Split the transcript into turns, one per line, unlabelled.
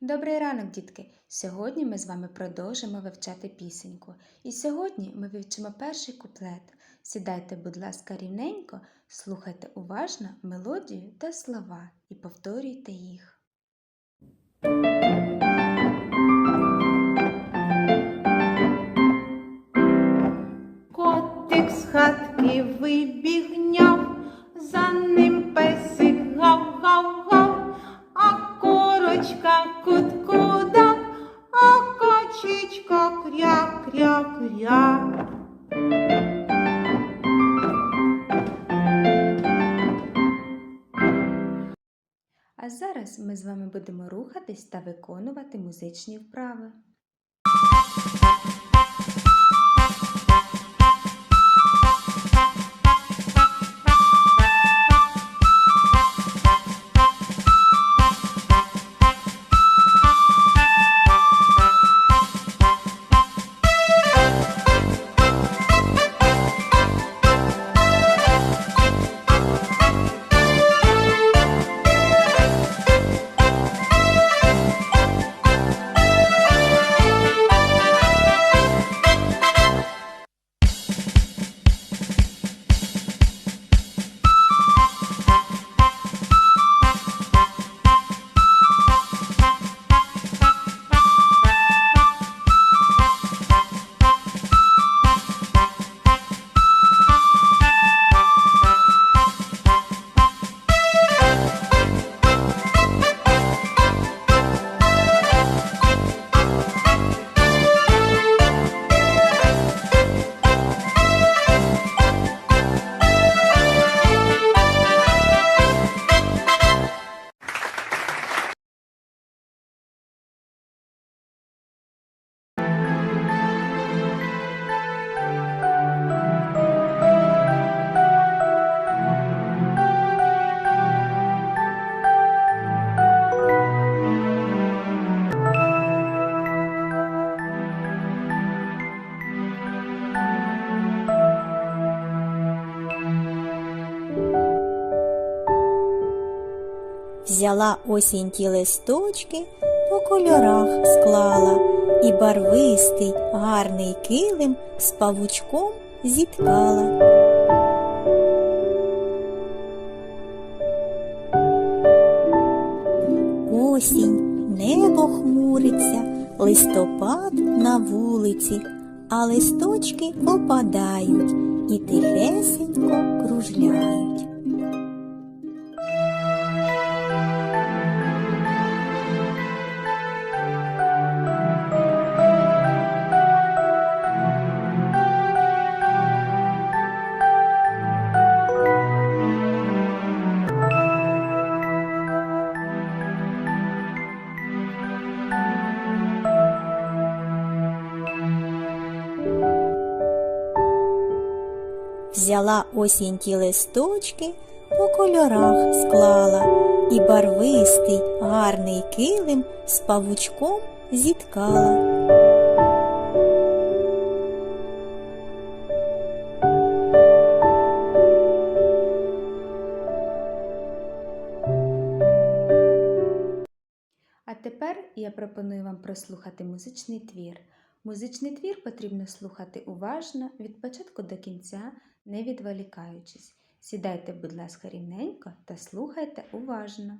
Добрий ранок, дітки! Сьогодні ми з вами продовжимо вивчати пісеньку. І сьогодні ми вивчимо перший куплет. Сідайте, будь ласка, рівненько, слухайте уважно мелодію та слова і повторюйте їх.
Качечка кря-кря-кря.
А зараз ми з вами будемо рухатись та виконувати музичні вправи.
Взяла осінь ті листочки, по кольорах склала, і барвистий гарний килим з павучком зіткала. Осінь, небо хмуриться, листопад на вулиці, а листочки опадають і тихесенько кружляють. Взяла осінь ті листочки, по кольорах склала, і барвистий гарний килим з павучком зіткала.
А тепер я пропоную вам прослухати музичний твір. Музичний твір потрібно слухати уважно від початку до кінця, не відволікаючись. Сідайте, будь ласка, рівненько та слухайте уважно.